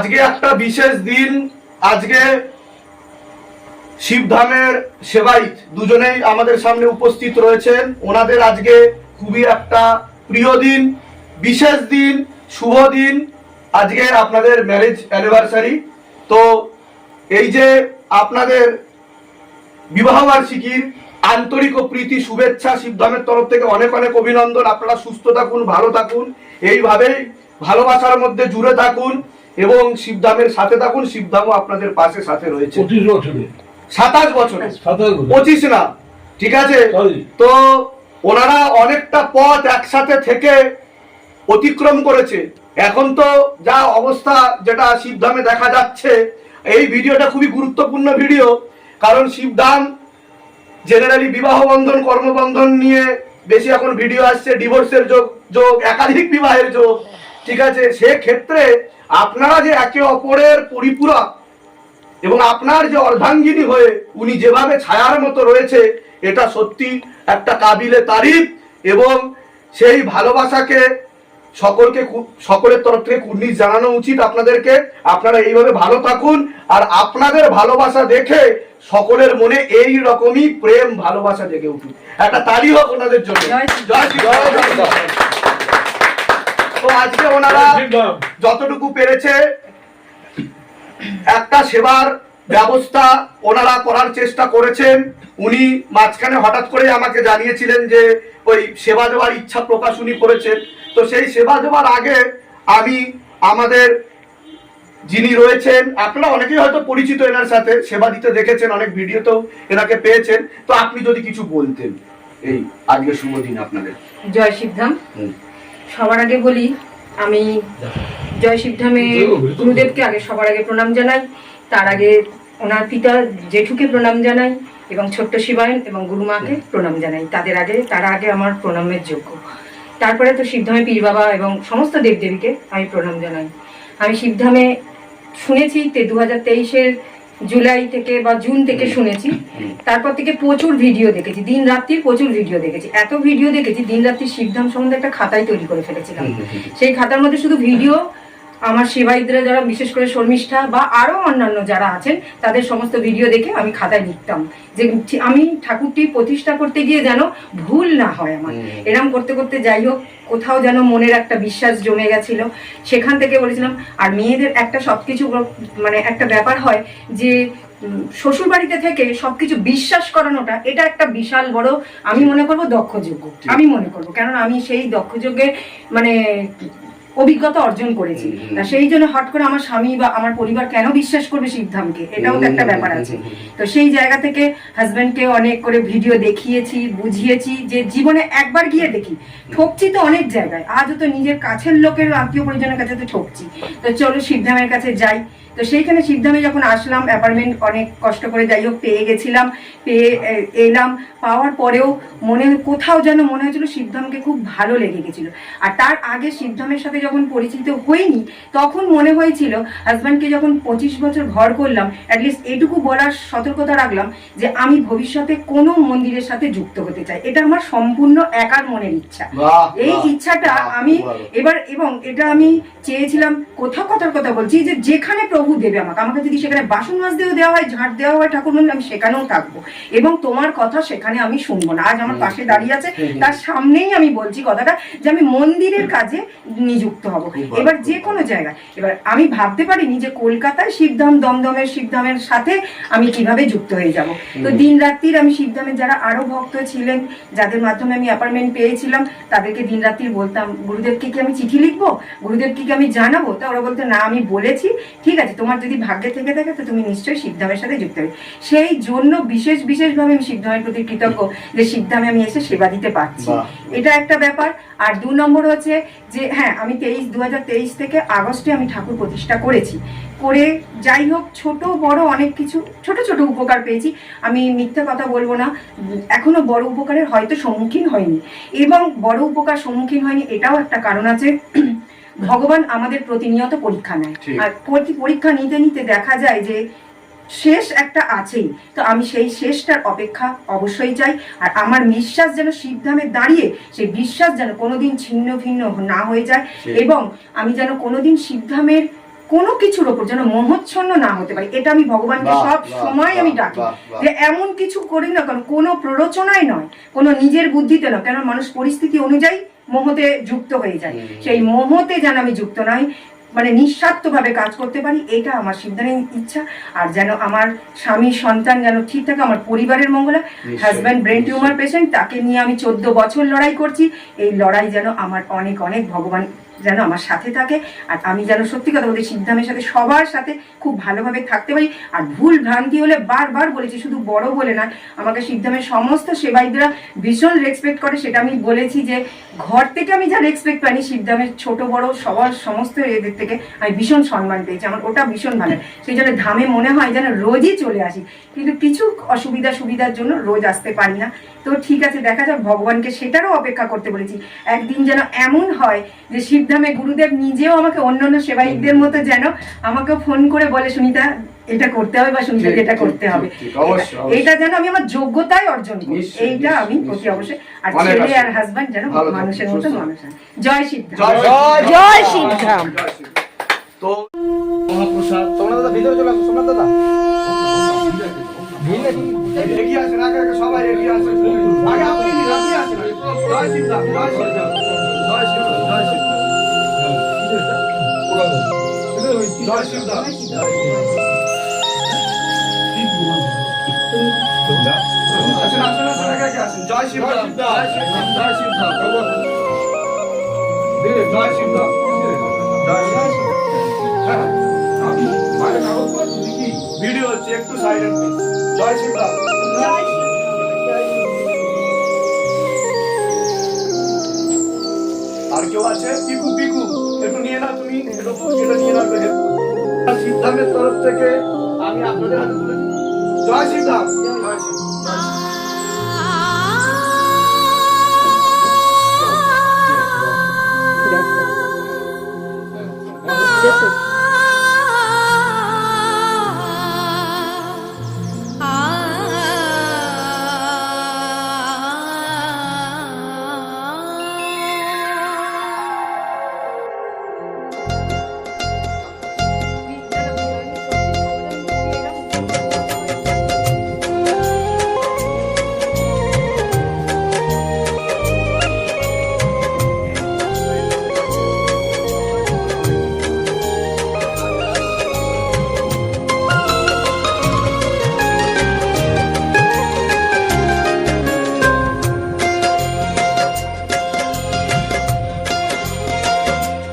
আজকে একটা বিশেষ দিন, আজকে শিবধামের সেবাইত দুজনেই আমাদের সামনে উপস্থিত রয়েছেন। ওনাদের আজকে খুবই একটা প্রিয় দিন, বিশেষ দিন, শুভ দিন। আজকে আপনাদের ম্যারেজ অ্যানিভার্সারি তো এই যে আপনাদের বিবাহবার্ষিকীর আন্তরিক ও প্রীতি, শুভেচ্ছা শিবধামের তরফ থেকে অনেক অনেক অভিনন্দন। আপনারা সুস্থ থাকুন, ভালো থাকুন। এইভাবেই ভালোবাসার মধ্যে জুড়ে থাকুন। এবং শিবধামের সাথে থাকুন শিবধামও আপনাদের পাশে সাথে রয়েছে। পঁচিশ বছরে। সাতাশ বছরে। পঁচিশ না ঠিক আছে. তো ওনারা অনেকটা পথ একসাথে থেকে অতিক্রম করেছে। এখন তো যা অবস্থা যেটা শিবধামে দেখা যাচ্ছে এই ভিডিওটা খুবই গুরুত্বপূর্ণ ভিডিও। কারণ শিবধাম জেনারেলি বিবাহ বন্ধন কর্মবন্ধন নিয়ে বেশি এখন ভিডিও আসছে ডিভোর্সের যোগ যোগ একাধিক বিবাহের যোগ। ঠিক আছে? সেক্ষেত্রে আপনারা যে একে অপরের পরিপূরক এবং আপনার যে অর্ধাঙ্গিনী হয়ে উনি যেভাবে ছায়ার মতো রয়েছে এটা সত্যি একটা কাবিলে তারিফ এবং সেই ভালোবাসাকে সকলকে সকলের তরফ থেকে কুর্নিশ জানানো উচিত আপনাদেরকে। আপনারা এইভাবে ভালো থাকুন আর আপনাদের ভালোবাসা দেখে সকলের মনে এই রকমই প্রেম ভালোবাসা জেগে উঠুক। একটা তালি হোক ওনাদের জন্য। জয় জয় রাম। তো আজকে ওনারা যতটুকু পেরেছে একটা সেবার ব্যবস্থা ওনারা করার চেষ্টা করেছেন। উনি মাঝখানে হঠাৎ করে আমাকে জানিয়েছিলেন যে ওই সেবা দেওয়ার ইচ্ছা প্রকাশ উনি করেছেন। তো সেই সেবা দেওয়ার আগে আমি আমাদের যিনি রয়েছেন আপনারা অনেকেই হয়তো পরিচিত এনার সাথে সেবা দিতে দেখেছেন অনেক ভিডিওতেও এনাকে পেয়েছেন। তো আপনি যদি কিছু বলতেন এই আজকে শুভ দিন আপনাদের। জয় শিবধাম। হুম। সবার আগে বলি, আমি জয় শিবধামে গুরুদেবকে আগে সবার আগে প্রণাম জানাই, তার আগে ওনার পিতা জেঠুকে প্রণাম জানাই এবং ছোট্ট শিবায়ন এবং গুরুমাকে প্রণাম জানাই। তাদের আগে, তারা আগে আমার প্রণামের যোগ্য। তারপরে তো শিবধামে পীর বাবা এবং সমস্ত দেবদেবীকে আমি প্রণাম জানাই। আমি শিবধামে শুনেছি তে দু হাজার তেইশের জুলাই থেকে বা জুন থেকে শুনেছি। তারপর থেকে প্রচুর ভিডিও দেখেছি। দিন রাত্রির প্রচুর ভিডিও দেখেছি। এত ভিডিও দেখেছি দিন রাত্রির শিবধাম সম্বন্ধে একটা খাতাই তৈরি করে ফেলেছিলাম। সেই খাতার মধ্যে শুধু ভিডিও আমার সেবায়িতরা যারা বিশেষ করে শর্মিষ্ঠা বা আরও অন্যান্য যারা আছেন তাদের সমস্ত ভিডিও দেখে আমি খাতায় লিখতাম যে আমি ঠাকুরটি প্রতিষ্ঠা করতে গিয়ে যেন ভুল না হয় আমার। এরম করতে করতে যাই হোক কোথাও যেন মনের একটা বিশ্বাস জমে গেছিল। সেখান থেকে বলেছিলাম আর মেয়েদের একটা সবকিছু বড়- মানে একটা ব্যাপার হয় যে শ্বশুর বাড়িতে থেকে সবকিছু বিশ্বাস করানোটা এটা একটা বিশাল বড় আমি মনে করব দক্ষযোগ্য আমি মনে করব। কেননা আমি সেই দক্ষযোগ্যে মানে অভিজ্ঞতা অর্জন করেছি। তা সেই জন্য হট করে আমার স্বামী বা আমার পরিবার কেন বিশ্বাস করবে শিবধামকে এটাও তো একটা ব্যাপার আছে। তো সেই জায়গা থেকে হাজব্যান্ডকে অনেক করে ভিডিও দেখিয়েছি বুঝিয়েছি যে জীবনে একবার গিয়ে দেখি। ঠকছি তো অনেক জায়গায়। আজও তো নিজের কাছের লোকের আত্মীয় পরিজনের কাছে তো ঠকছি। তো চলো শিবধামের কাছে যাই। তো সেইখানে শিবধামে যখন আসলাম অ্যাপার্টমেন্ট অনেক কষ্ট করে যাই হোক পেয়ে গেছিলাম পেয়ে এলাম। পাওয়ার পরেও মনে কোথাও যেন মনে হয়েছিল শিবধামকে খুব ভালো লেগে গেছিল। আর তার আগে শিবধামের সাথে যখন পরিচিত হইনি তখন মনে হয়েছিল হাজব্যান্ডকে যখন পঁচিশ বছর ঘর করলাম অ্যাটলিস্ট এটুকু বলার সতর্কতা রাখলাম যে আমি ভবিষ্যতে কোনো মন্দিরের সাথে যুক্ত হতে চাই। এটা আমার সম্পূর্ণ একার মনের ইচ্ছা। এই ইচ্ছাটা আমি এবার এবং এটা আমি চেয়েছিলাম কোথাও কথার কথা বলছি যে যেখানে প্রভু দেবে আমাকে। আমাকে যদি সেখানে বাসন মাজতেও দেওয়া হয় ঝাঁট দেওয়া হয় ঠাকুর মন্দির আমি সেখানেও থাকব। এবং তোমার কথা সেখানে আমি শুনব না। আজ আমার পাশে দাঁড়িয়ে আছে। তার সামনেই আমি বলছি কথাটা যে আমি মন্দিরের কাজে নিযুক্ত হব। এবার যে কোনো জায়গায়। এবার আমি ভাবতে পারিনি যে কলকাতায় শিবধাম দমদমের শিবধামের সাথে আমি কীভাবে যুক্ত হয়ে যাব। তো দিন রাত্রির আমি শিবধামের যারা আরও ভক্ত ছিলেন যাদের মাধ্যমে আমি অ্যাপার্টমেন্ট পেয়েছিলাম তাদেরকে দিন রাত্রির বলতাম গুরুদেবকে কি আমি চিঠি লিখব? গুরুদেবকে কি আমি জানাব? তা ওরা বলতো না আমি বলেছি। ঠিক আছে তোমার যদি ভাগ্যে থেকে থাকে তো তুমি নিশ্চয়ই শিবধামের সাথে যুক্ত হবে সেই জন্য বিশেষ বিশেষভাবে আমি শিবধামের প্রতি কৃতজ্ঞ যে শিবধামে আমি এসে সেবা দিতে পারছি। এটা একটা ব্যাপার। আর দু নম্বর হচ্ছে যে হ্যাঁ আমি তেইশ দু থেকে আগস্টে আমি ঠাকুর প্রতিষ্ঠা করেছি। করে যাই হোক ছোট বড় অনেক কিছু ছোট ছোট উপকার পেয়েছি। আমি মিথ্যা কথা বলব না। এখনও বড় উপকারের হয়তো সম্মুখীন হয়নি। এবং বড় উপকার সম্মুখীন হয়নি এটাও একটা কারণ আছে। ভগবান আমাদের প্রতিনিয়ত পরীক্ষা নেয়। আর প্রতি পরীক্ষা নিতে নিতে দেখা যায় যে শেষ একটা আছেই। তো আমি সেই শেষটার অপেক্ষা অবশ্যই চাই। আর আমার বিশ্বাস যেন শিবধামে দাঁড়িয়ে সেই বিশ্বাস যেন কোনোদিন ছিন্ন ভিন্ন না হয়ে যায় এবং আমি যেন কোনোদিন শিবধামের কোনো কিছুর ওপর যেন মোহচ্ছন্ন না হতে পারি। এটা আমি ভগবানকে সব সময় আমি ডাকি। যে এমন কিছু করি না কারণ কোনো প্ররোচনায় নয় কোনো নিজের বুদ্ধিতে নয়। কেন মানুষ পরিস্থিতি অনুযায়ী মোহতে যুক্ত হয়ে যায়। সেই মোহতে যেন আমি যুক্ত নয় মানে নিঃস্বার্থভাবে কাজ করতে পারি এটা আমার সিদ্ধান্ত ইচ্ছা। আর যেন আমার স্বামী সন্তান যেন ঠিক থাকে আমার পরিবারের Mangala husband brain tumour patient তাকে নিয়ে আমি চোদ্দ বছর লড়াই করছি। এই লড়াই যেন আমার অনেক অনেক ভগবান যেন আমার সাথে থাকে। আর আমি যেন সত্যি কথা বলতে সিদ্ধামের সাথে সবার সাথে খুব ভালোভাবে থাকতে পারি। আর ভুল ভ্রান্তি হলে বারবার বলেছি, শুধু বড় বলে না আমাকে সিদ্ধামের সমস্ত সেবায়িতরা ভীষণ রেসপেক্ট করে। সেটা আমি বলেছি যে, ঘর থেকে আমি যা রেসপেক্ট পাইনি, সিদ্ধামের ছোট, বড় সবার সমস্ত এদের থেকে আমি ভীষণ সম্মান পেয়েছি। আমার ওটা ভীষণ ভালো। সেই জন্য ধামে মনে হয় যেন রোজই চলে আসি। কিন্তু কিছু অসুবিধা সুবিধার জন্য রোজ আসতে পারি না। তো ঠিক আছে, দেখা যাক, ভগবানকে সেটারও অপেক্ষা করতে বলেছি। একদিন যেন এমন হয় যে শিবধামে গুরুদেব নিজেও আমাকে অন্য অন্য সেবায়িকদের মতো যেন আমাকে ফোন করে বলে সুনিতা এটা করতে হবে বা সুনিতা এটা করতে হবে। এটা- যেন আমি আমার যোগ্যতায় অর্জন করি। এইটা আমি নিশ্চয়ই। অবশ্যই আর ছেলে আর হাজব্যান্ড যেন মানুষের মতো মানুষ হয়। জয় সিদ্ধাম জয় শিবধাম। তো মহাপ্রসাদ সোমনাথ দাদা ভিতরে চলে আসো সোমনাথ দাদা। এগিয়ে আসেন আগে সবাই আপনি আসেন। জয় শিবধাম জয় শিবধাম জয় শিবধাম আসেন আসেন আসেন আগে আগে আসেন জয় শিবধাম জয় শিবধাম জয় জয় হ্যাঁ ভিডিও হচ্ছে একটু সাইলেন্ট জয় শিবধাম আর কেউ আছে পিকু পিকু তুমি একটু এটা নিয়ে করো। সিদ্ধামের তরফ থেকে আমি আপনাদের হাতে তুলে। জয় সিদ্ধাম